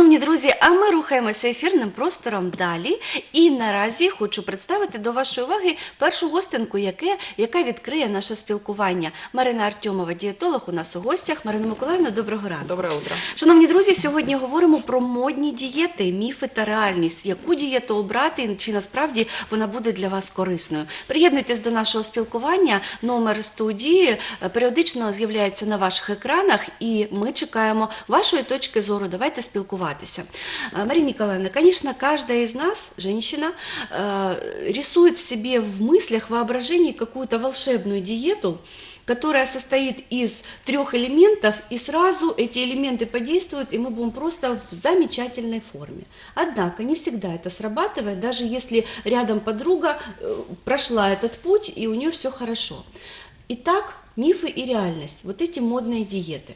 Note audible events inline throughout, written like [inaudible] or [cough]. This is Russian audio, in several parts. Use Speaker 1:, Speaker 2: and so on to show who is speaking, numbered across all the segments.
Speaker 1: Шановні друзі, а ми рухаємося ефірним простором далі. І наразі хочу представити до вашої уваги першу гостинку, яке, яка відкриє наше спілкування. Марина Артьомова, дієтолог у нас у гостях. Марина Миколаївна, доброго ранку.
Speaker 2: Доброе утро.
Speaker 1: Шановні друзі, сьогодні говоримо про модні дієти, міфи та реальність. Яку дієту обрати, чи насправді вона буде для вас корисною? Приєднуйтесь до нашого спілкування. Номер студії е, періодично з'являється на ваших екранах, і ми чекаємо вашої точки зору. Давайте спілкуватися. Е, Мария Николаевна, конечно, каждая из нас, женщина, э, рисует в себе в мыслях, воображении какую-то волшебную диету, которая состоит из трех элементов, и сразу эти элементы подействуют, и мы будем просто в замечательной форме. Однако не всегда это срабатывает, даже если рядом подруга э, прошла этот путь, и у нее все хорошо. Итак, мифы и реальность, вот эти модные диеты.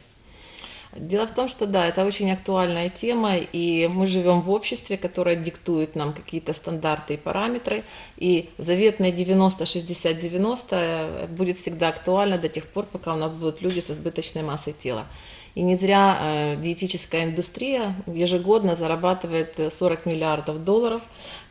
Speaker 2: Дело в том, что да, это очень актуальная тема, и мы живем в обществе, которое диктует нам какие-то стандарты и параметры, и заветное 90-60-90 будет всегда актуально до тех пор, пока у нас будут люди с избыточной массой тела. И не зря э, диетическая индустрия ежегодно зарабатывает э, 40 миллиардов долларов,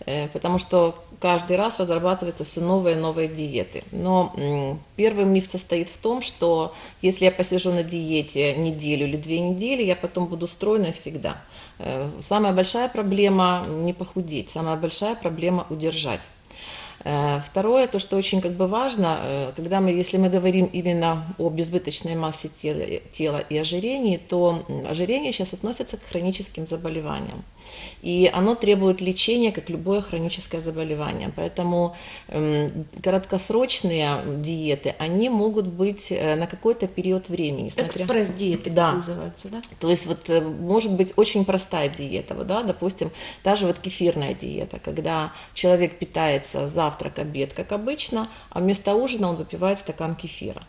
Speaker 2: э, потому что каждый раз разрабатываются все новые и новые диеты. Но первый миф состоит в том, что если я посижу на диете неделю или две недели, я потом буду стройной всегда. Э, Самая большая проблема не похудеть, самая большая проблема удержать. Э, Второе, то, что очень как бы важно, э, когда мы, если мы говорим именно о безбыточной массе тела, тела и ожирении, то ожирение сейчас относится к хроническим заболеваниям. И оно требует лечения, как любое хроническое заболевание. Поэтому м, краткосрочные диеты, они могут быть э, на какой-то период времени. смотря-
Speaker 1: Экспресс-диеты,
Speaker 2: Да.
Speaker 1: называется, да?
Speaker 2: то есть вот э, может быть очень простая диета, да, допустим, та же вот кефирная диета, когда человек питается завтрак, обед, как обычно, а вместо ужина он выпивает стакан кефира.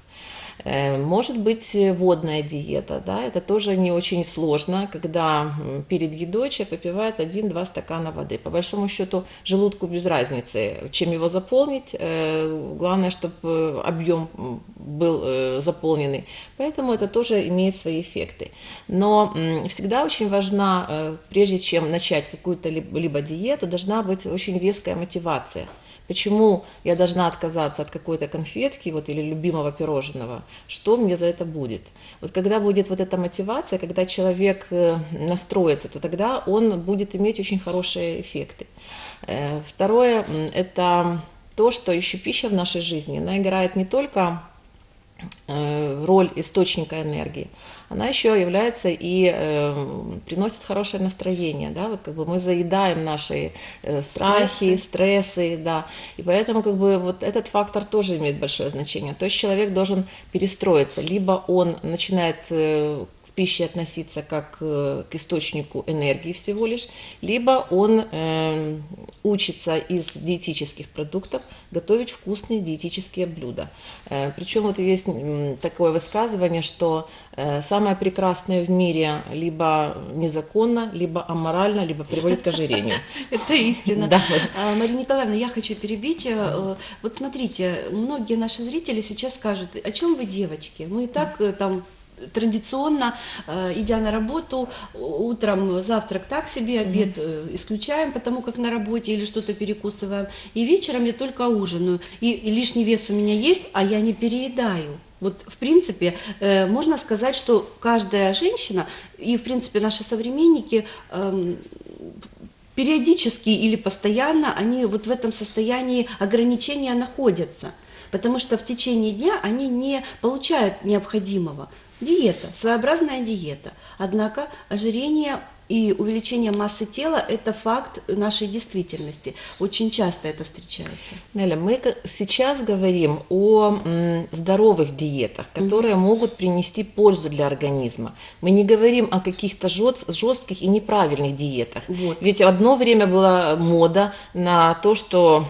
Speaker 2: Э, Может быть водная диета, да, это тоже не очень сложно, когда перед едой человек выпивает 1-2 стакана воды. По большому счету желудку без разницы, чем его заполнить, э, главное, чтобы объем был э, заполненный. Поэтому это тоже имеет свои эффекты. Но всегда очень важна, прежде чем начать какую-то либо диету, должна быть очень веская мотивация. Почему я должна отказаться от какой-то конфетки вот, или любимого пирожного? Что мне за это будет? Вот когда будет вот эта мотивация, когда человек э, настроится, то тогда он будет иметь очень хорошие эффекты. Э, Второе это то, что еще пища в нашей жизни, она играет не только роль источника энергии, она еще является и э, приносит хорошее настроение, да, вот как бы мы заедаем наши э, страхи, стрессы, да, и поэтому как бы вот этот фактор тоже имеет большое значение. То есть человек должен перестроиться, либо он начинает э, пище относиться как э, к источнику энергии всего лишь, либо он э, учится из диетических продуктов готовить вкусные диетические блюда. Э, Причем вот есть такое высказывание, что э, самое прекрасное в мире либо незаконно, либо аморально, либо приводит к ожирению. [laughs]
Speaker 1: Это истина.
Speaker 2: Да.
Speaker 1: А, Мария Николаевна, я хочу перебить. Э, Вот смотрите, многие наши зрители сейчас скажут, о чем вы, девочки? Мы и так э, там традиционно, э, идя на работу, утром завтрак так себе, обед э, исключаем, потому как на работе или что-то перекусываем, и вечером я только ужинаю, и, и лишний вес у меня есть, а я не переедаю. Вот, в принципе, э, можно сказать, что каждая женщина и, в принципе, наши современники эм, периодически или постоянно они вот в этом состоянии ограничения находятся, потому что в течение дня они не получают необходимого. Диета, своеобразная диета. Однако ожирение и увеличение массы тела – это факт нашей действительности. Очень часто это встречается.
Speaker 2: Неля, мы сейчас говорим о здоровых диетах, которые могут принести пользу для организма. Мы не говорим о каких-то жест- жестких и неправильных диетах.
Speaker 1: Вот.
Speaker 2: Ведь одно время была мода на то, что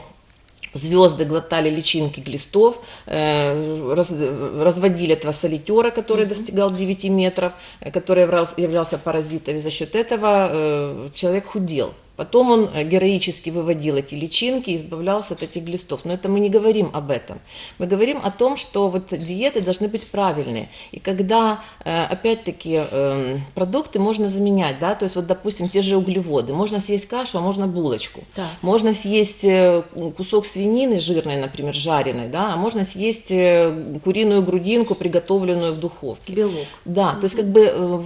Speaker 2: звезды глотали личинки глистов, э, раз- разводили этого солитера, который достигал 9 метров, э, который являлся паразитом, и за счет этого э, человек худел. Потом он э, героически выводил эти личинки и избавлялся от этих глистов. Но это мы не говорим об этом. Мы говорим о том, что вот диеты должны быть правильные. И когда, э, опять-таки, эм, продукты можно заменять, да, то есть вот, допустим, те же углеводы. Можно съесть кашу, а можно булочку.
Speaker 1: Так.
Speaker 2: Можно съесть э, кусок свинины жирной, например, жареной, да, а можно съесть куриную грудинку, приготовленную в духовке.
Speaker 1: Белок.
Speaker 2: Да, то есть как бы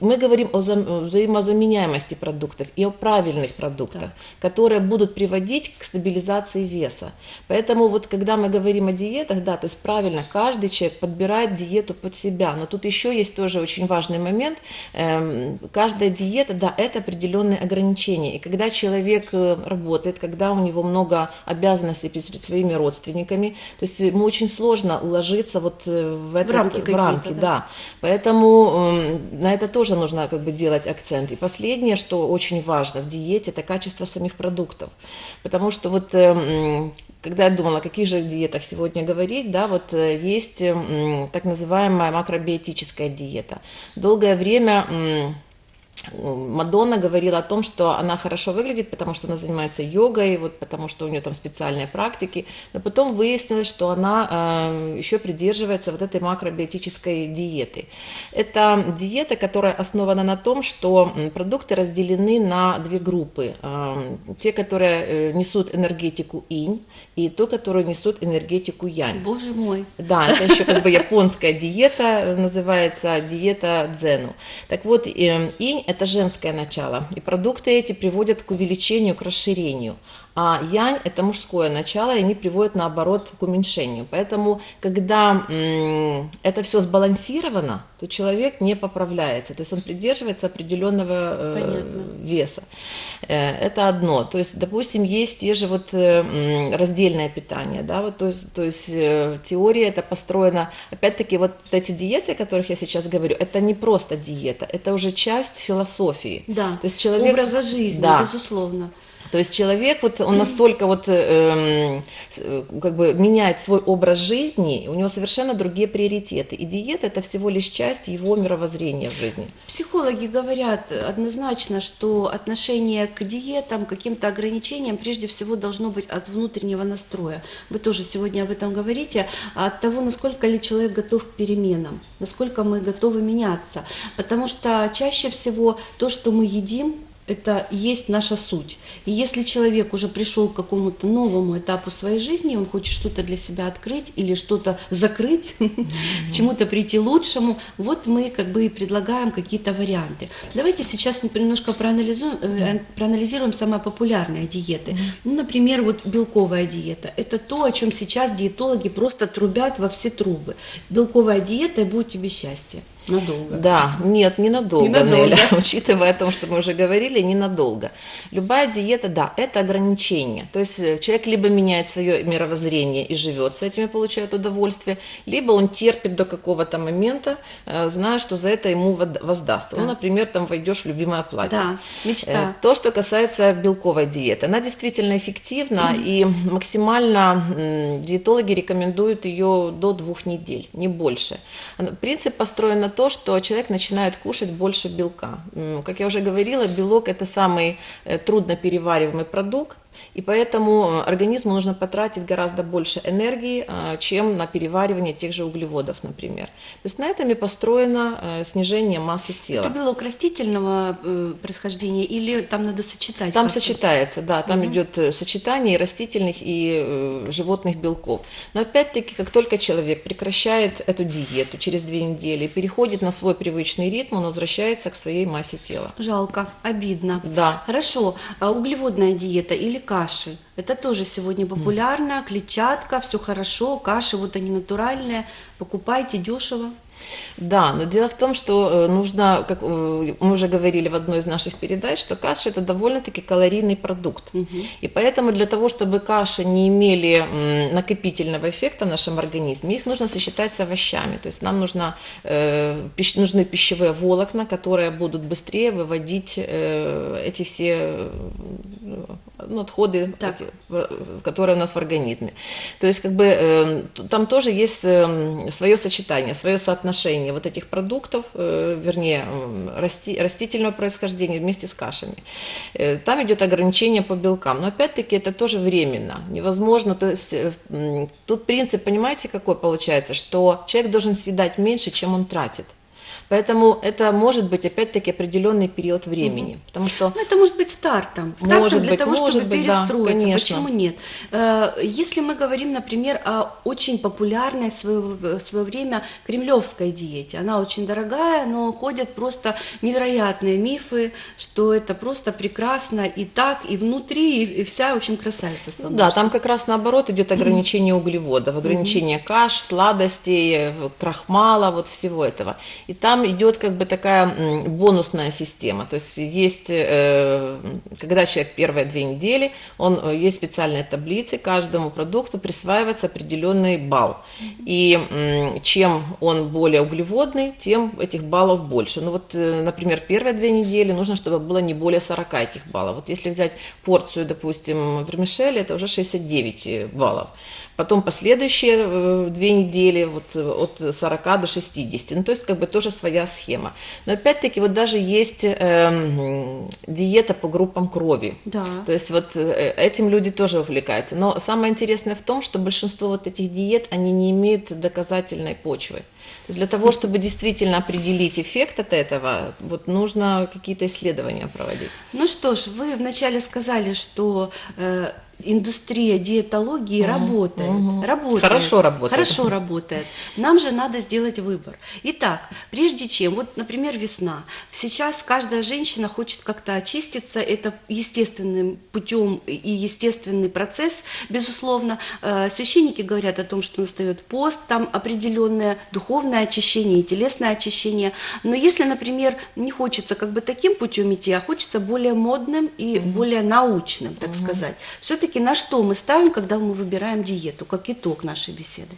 Speaker 2: мы говорим о взаимозаменяемости продуктов и о правильных продуктах,
Speaker 1: Да.
Speaker 2: которые будут приводить к стабилизации веса. Поэтому вот когда мы говорим о диетах, да, то есть правильно, каждый человек подбирает диету под себя. Но тут еще есть тоже очень важный момент. Эм, каждая диета, да, это определенные ограничения. И когда человек э, работает, когда у него много обязанностей перед своими родственниками, то есть ему очень сложно уложиться вот э, в, этот,
Speaker 1: рамки
Speaker 2: в рамки,
Speaker 1: да.
Speaker 2: да. Поэтому эм, на это тоже нужно как бы делать акцент. И последнее, что очень важно в диете, это качество самих продуктов. Потому что вот эм, когда я думала, о каких же диетах сегодня говорить, да, вот э, есть м, так называемая макробиотическая диета. Долгое время Мадонна говорила о том, что она хорошо выглядит, потому что она занимается йогой, вот потому что у нее там специальные практики, но потом выяснилось, что она э, еще придерживается вот этой макробиотической диеты. Это диета, которая основана на том, что продукты разделены на две группы. Э, те, которые э, несут энергетику инь, и то, которые несут энергетику янь.
Speaker 1: Боже мой.
Speaker 2: Да, это еще как бы японская диета, называется диета дзену. Так вот, э, инь – это женское начало, и продукты эти приводят к увеличению, к расширению. А янь – это мужское начало, и они приводят, наоборот, к уменьшению. Поэтому, когда это все сбалансировано, то человек не поправляется, то есть он придерживается определенного э, веса. Э, Это одно. То есть, допустим, есть те же вот э, раздельное питание, да, вот, то есть, то есть э, теория это построена, опять-таки, вот эти диеты, о которых я сейчас говорю, это не просто диета, это уже часть философии.
Speaker 1: Да.
Speaker 2: То есть человек...
Speaker 1: Образа жизни,
Speaker 2: Да.
Speaker 1: безусловно.
Speaker 2: То есть человек, вот он настолько вот эм, с- э, как бы меняет свой образ жизни, у него совершенно другие приоритеты. И диета это всего лишь часть его мировоззрения в жизни.
Speaker 1: Психологи говорят однозначно, что отношение к диетам, к каким-то ограничениям прежде всего должно быть от внутреннего настроя. Вы тоже сегодня об этом говорите, от того, насколько ли человек готов к переменам, насколько мы готовы меняться. Потому что чаще всего то, что мы едим, это и есть наша суть. И если человек уже пришел к какому-то новому этапу своей жизни, он хочет что-то для себя открыть или что-то закрыть, [laughs] к чему-то прийти лучшему, вот мы как бы и предлагаем какие-то варианты. Давайте сейчас немножко проанализуем, э, проанализируем самые популярные диеты. Ну, например, вот белковая диета. Это то, о чем сейчас диетологи просто трубят во все трубы. Белковая диета и будет тебе счастье. Надолго.
Speaker 2: Да, нет, ненадолго,
Speaker 1: Ненадолго.
Speaker 2: Неля, [laughs] учитывая о том, что мы уже говорили, ненадолго. Любая диета, да, это ограничение. То есть э, человек либо меняет свое мировоззрение и живет с этим и получает удовольствие, либо он терпит до какого-то момента, э, зная, что за это ему воздастся. Ну,
Speaker 1: Да.
Speaker 2: например, там войдешь в любимое платье.
Speaker 1: Да, мечта.
Speaker 2: Э, То, что касается белковой диеты, она действительно эффективна и максимально диетологи рекомендуют ее до двух недель, не больше. Принцип построен на то, что человек начинает кушать больше белка. Как я уже говорила, белок это самый э, трудно перевариваемый продукт, и поэтому э, организму нужно потратить гораздо больше энергии, э, чем на переваривание тех же углеводов, например. То есть на этом и построено э, снижение массы тела.
Speaker 1: Это белок растительного происхождения или там надо сочетать?
Speaker 2: Там сочетается, да, там идет э, сочетание и растительных и животных белков. Но опять-таки, как только человек прекращает эту диету через две недели, переходит на свой привычный ритм, он возвращается к своей массе тела.
Speaker 1: Жалко, обидно.
Speaker 2: Да.
Speaker 1: Хорошо, а углеводная диета или каши? Это тоже сегодня популярно, клетчатка, все хорошо, каши вот они натуральные, покупайте дешево.
Speaker 2: Да, но дело в том, что э, нужно, как э, мы уже говорили в одной из наших передач, что каша это довольно-таки калорийный продукт. И поэтому для того, чтобы каши не имели накопительного эффекта в нашем организме, их нужно сочетать с овощами. То есть нам нужно, э, пищ- нужны пищевые волокна, которые будут быстрее выводить э, эти все ну, отходы,
Speaker 1: Так.
Speaker 2: которые у нас в организме. То есть как бы э, там тоже есть э, свое сочетание, свое соотношение соотношение вот этих продуктов, э, вернее, растительного происхождения вместе с кашами. Э, Там идет ограничение по белкам. Но опять-таки это тоже временно. Невозможно. То есть э, тут принцип, понимаете, какой получается, что человек должен съедать меньше, чем он тратит. Поэтому это может быть опять-таки определенный период времени. Потому что
Speaker 1: Ну, это может быть стартом. Стартом
Speaker 2: Может
Speaker 1: для
Speaker 2: быть,
Speaker 1: того,
Speaker 2: может
Speaker 1: чтобы
Speaker 2: быть, да,
Speaker 1: перестроиться.
Speaker 2: конечно.
Speaker 1: Почему нет? Э, Если мы говорим, например, о очень популярной в свое, в свое время кремлевской диете, она очень дорогая, но ходят просто невероятные мифы, что это просто прекрасно и так, и внутри, и, вся, в общем, красавица становится.
Speaker 2: Да, там как раз наоборот идет ограничение углеводов, ограничение каш, сладостей, крахмала, вот всего этого. И там идет как бы такая бонусная система. То есть есть, э, когда человек первые две недели, он, э, есть специальные таблицы, каждому продукту присваивается определенный балл. И чем он более углеводный, тем этих баллов больше. Ну вот, э, например, первые две недели нужно, чтобы было не более 40 этих баллов. Вот если взять порцию, допустим, вермишели, это уже 69 баллов. Потом последующие э, две недели вот, э, от 40 до 60. Ну, то есть как бы тоже своя схема. Но опять-таки вот даже есть эм, диета по группам крови.
Speaker 1: Да.
Speaker 2: То есть вот э, этим люди тоже увлекаются. Но самое интересное в том, что большинство вот этих диет, они не имеют доказательной почвы. То есть для того, чтобы действительно определить эффект от этого, вот нужно какие-то исследования проводить.
Speaker 1: Ну что ж, вы вначале сказали, что э, индустрия диетологии работает. Работает.
Speaker 2: Хорошо работает.
Speaker 1: Хорошо работает. Нам же надо сделать выбор. Итак, прежде чем, вот, например, весна. Сейчас каждая женщина хочет как-то очиститься. Это естественным путем и естественный процесс, безусловно. Э, Священники говорят о том, что настает пост, там определенное духовное очищение и телесное очищение. Но если, например, не хочется как бы таким путем идти, а хочется более модным и более научным, так сказать, все-таки на что мы ставим, когда мы выбираем диету, как итог нашей беседы?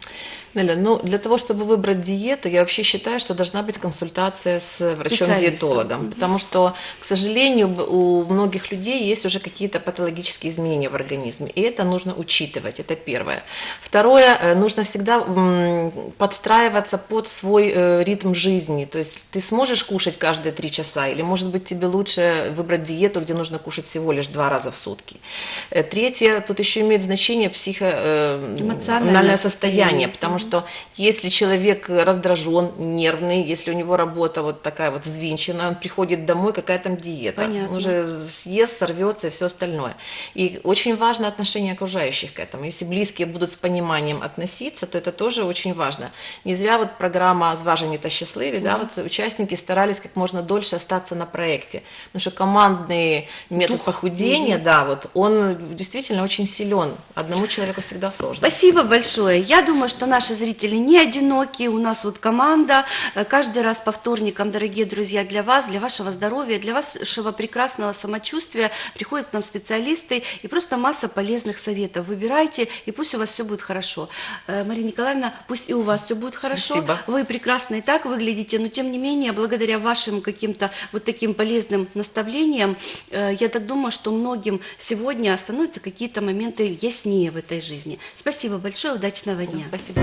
Speaker 2: Неля, ну для того, чтобы выбрать диету, я вообще считаю, что должна быть консультация с врачом-диетологом, потому что, к сожалению, у многих людей есть уже какие-то патологические изменения в организме, и это нужно учитывать, это первое. Второе, э, нужно всегда подстраиваться под свой э, ритм жизни, то есть ты сможешь кушать каждые три часа, или, может быть, тебе лучше выбрать диету, где нужно кушать всего лишь два раза в сутки. Э, Третье, тут еще имеет значение психо, э, состояние. потому что если человек раздражен, нервный, если у него работа вот такая вот взвинченная, он приходит домой, какая там диета,
Speaker 1: Понятно.
Speaker 2: он уже съест, сорвется и все остальное. И очень важно отношение окружающих к этому. Если близкие будут с пониманием относиться, то это тоже очень важно. Не зря вот программа «Зважені та щасливі», да, вот участники старались как можно дольше остаться на проекте, потому что командный метод похудения, да, вот он действительно очень силен. Одному человеку всегда сложно.
Speaker 1: Спасибо большое. Я думаю, что наши зрители не одиноки. У нас вот команда. Э, Каждый раз по вторникам, дорогие друзья, для вас, для вашего здоровья, для вашего прекрасного самочувствия приходят к нам специалисты и просто масса полезных советов. Выбирайте, и пусть у вас все будет хорошо. Э, Мария Николаевна, пусть и у вас все будет хорошо.
Speaker 2: Спасибо.
Speaker 1: Вы прекрасно и так выглядите, но тем не менее, благодаря вашим каким-то вот таким полезным наставлениям, э, я так думаю, что многим сегодня становятся какие-то моменты яснее в этой жизни. Спасибо большое, удачного дня.
Speaker 2: Спасибо.